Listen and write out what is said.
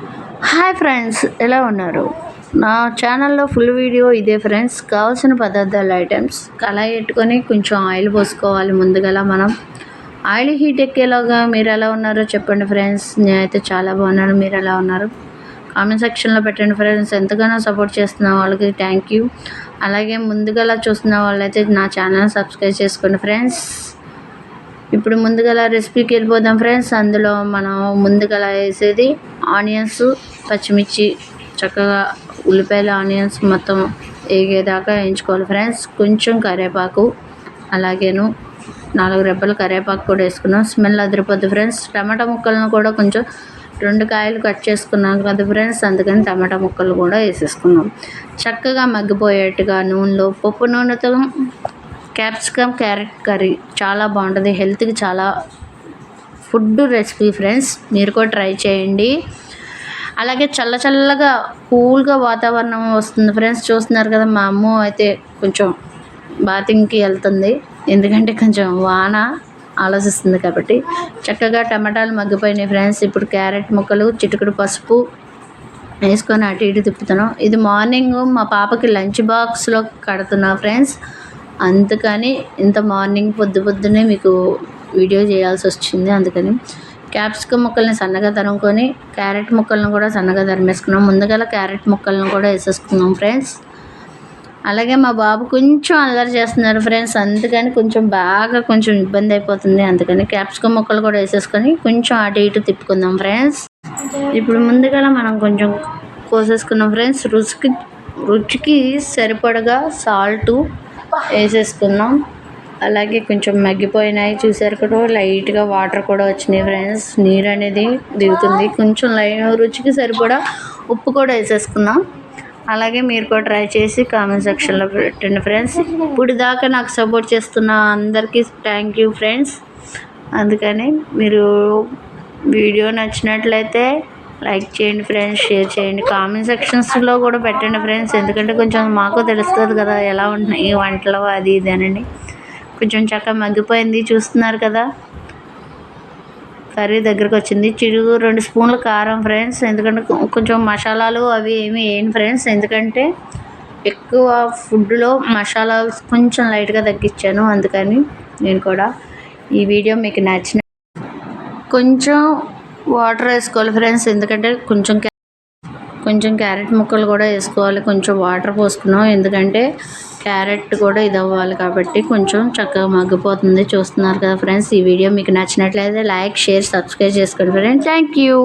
Hi friends ఎలా ఉన్నారు? నా ఛానల్లో ఫుల్ వీడియో ఇదే ఫ్రెండ్స్. కావాల్సిన పదార్థాలు ఐటమ్స్ కళాయి పెట్టుకొని కొంచెం ఆయిల్ పోసుకోవాలి ముందుగా మనం. ఆయిల్ హీట్ ఎక్కేలాగా మీరు ఎలా ఉన్నారో చెప్పండి ఫ్రెండ్స్. నేనైతే చాలా బాగున్నాను. మీరు ఎలా ఉన్నారు? కామెంట్ సెక్షన్లో పెట్టండి ఫ్రెండ్స్. ఎంతగానో సపోర్ట్ చేస్తున్న వాళ్ళకి థ్యాంక్ యూ అలాగే ముందుగా చూస్తున్న వాళ్ళైతే నా ఛానల్ సబ్స్క్రైబ్ చేసుకోండి ఫ్రెండ్స్. ఇప్పుడు ముందుగా రెసిపీకి వెళ్ళిపోదాం ఫ్రెండ్స్. అందులో మనం ముందుగా వేసేది ఆనియన్స్ పచ్చిమిర్చి చక్కగా ఉల్లిపాయలు ఆనియన్స్ మొత్తం వేగేదాకా వేయించుకోవాలి. ఫ్రెండ్స్ కొంచెం కరివేపాకు అలాగేను నాలుగు రెబ్బలు కరివేపాకు కూడా వేసుకున్నాం. Smell అదిరిపోద్ది friends. టమాటా ముక్కలను కూడా కొంచెం రెండు కాయలు కట్ చేసుకున్నాం కదా ఫ్రెండ్స్. అందుకని టమాటా ముక్కలు కూడా వేసేసుకున్నాం. చక్కగా మగ్గిపోయేట్టుగా నూనెలో పప్పు నూనెతో క్యాప్సికమ్ క్యారెట్ కర్రీ చాలా బాగుంటుంది. హెల్త్కి చాలా ఫుడ్ రెసిపీ ఫ్రెండ్స్. మీరు కూడా ట్రై చేయండి. అలాగే చల్ల చల్లగా కూల్గా వాతావరణం వస్తుంది. ఫ్రెండ్స్ చూస్తున్నారు కదా మా అమ్మ అయితే కొంచెం బాతింగ్కి వెళ్తుంది. ఎందుకంటే కొంచెం వాన ఆలోచిస్తుంది కాబట్టి. చక్కగా టమాటాలు మగ్గిపోయినాయి ఫ్రెండ్స్. ఇప్పుడు క్యారెట్ ముక్కలు చిటుకుడు పసుపు వేసుకొని అటు ఇటు తిప్పుతున్నాం. ఇది మార్నింగ్ మా పాపకి లంచ్ బాక్స్లో కడుతున్నా ఫ్రెండ్స్. అందుకని ఇంత మార్నింగ్ పొద్దు పొద్దునే మీకు వీడియో చేయాల్సి వచ్చింది. అందుకని క్యాప్సికమ్ ముక్కల్ని సన్నగా తరుముకొని క్యారెట్ ముక్కలను కూడా సన్నగా తరిమేసుకున్నాం. ముందుగా క్యారెట్ ముక్కలను కూడా వేసేసుకున్నాం ఫ్రెండ్స్. అలాగే మా బాబు కొంచెం అల్లరి చేస్తున్నారు ఫ్రెండ్స్. అందుకని కొంచెం బాగా కొంచెం ఇబ్బంది అయిపోతుంది. అందుకని క్యాప్సికమ్ ముక్కలు కూడా వేసేసుకొని కొంచెం అటు ఇటు తిప్పుకుందాం ఫ్రెండ్స్. ఇప్పుడు ముందుగా మనం కొంచెం కోసేసుకున్నాం ఫ్రెండ్స్. రుచికి రుచికి సరిపడగా సాల్టు వేసేసుకుందాం అలాగే కొంచెం మగ్గిపోయినాయి. చూసారు కూడా లైట్గా వాటర్ కూడా వచ్చినాయి ఫ్రెండ్స్. నీరు అనేది దిగుతుంది. కొంచెం లై రుచికి సరిపడా ఉప్పు కూడా వేసేసుకున్నాం అలాగే మీరు కూడా ట్రై చేసి కామెంట్ సెక్షన్లో పెట్టండి ఫ్రెండ్స్. ఇప్పుడు దాకా నాకు సపోర్ట్ చేస్తున్న అందరికీ థ్యాంక్ యూ ఫ్రెండ్స్. అందుకని మీరు వీడియో నచ్చినట్లయితే లైక్ చేయండి ఫ్రెండ్స్ షేర్ చేయండి. కామెంట్ సెక్షన్స్లో కూడా పెట్టండి ఫ్రెండ్స్. ఎందుకంటే కొంచెం మాకు తెలుస్తుంది కదా ఎలా ఉంటున్నాయి వంటలు అది ఇది అనండి కొంచెం చక్కగా మగ్గిపోయింది చూస్తున్నారు కదా. కర్రీ దగ్గరకు వచ్చింది. చిరుగు రెండు స్పూన్లు కారం ఫ్రెండ్స్. ఎందుకంటే కొంచెం మసాలాలు అవి ఏమి వేయండి ఫ్రెండ్స్. ఎందుకంటే ఎక్కువ ఫుడ్లో మసాలాలు కొంచెం లైట్గా తగ్గించాను అందుకని నేను కూడా ఈ వీడియో మీకు నచ్చిన కొంచెం వాటర్ వేసుకోవాలి ఫ్రెండ్స్. ఎందుకంటే కొంచెం కొంచెం క్యారెట్ ముక్కలు కూడా వేసుకోవాలి. కొంచెం వాటర్ పోసుకున్నాం. ఎందుకంటే క్యారెట్ కూడా ఇది అవ్వాలి కాబట్టి కొంచెం చక్కగా మగ్గిపోతుంది. చూస్తున్నారు కదా ఫ్రెండ్స్ ఈ వీడియో మీకు నచ్చినట్లయితే లైక్ షేర్ సబ్స్క్రైబ్ చేసుకోండి ఫ్రెండ్స్. Thank you.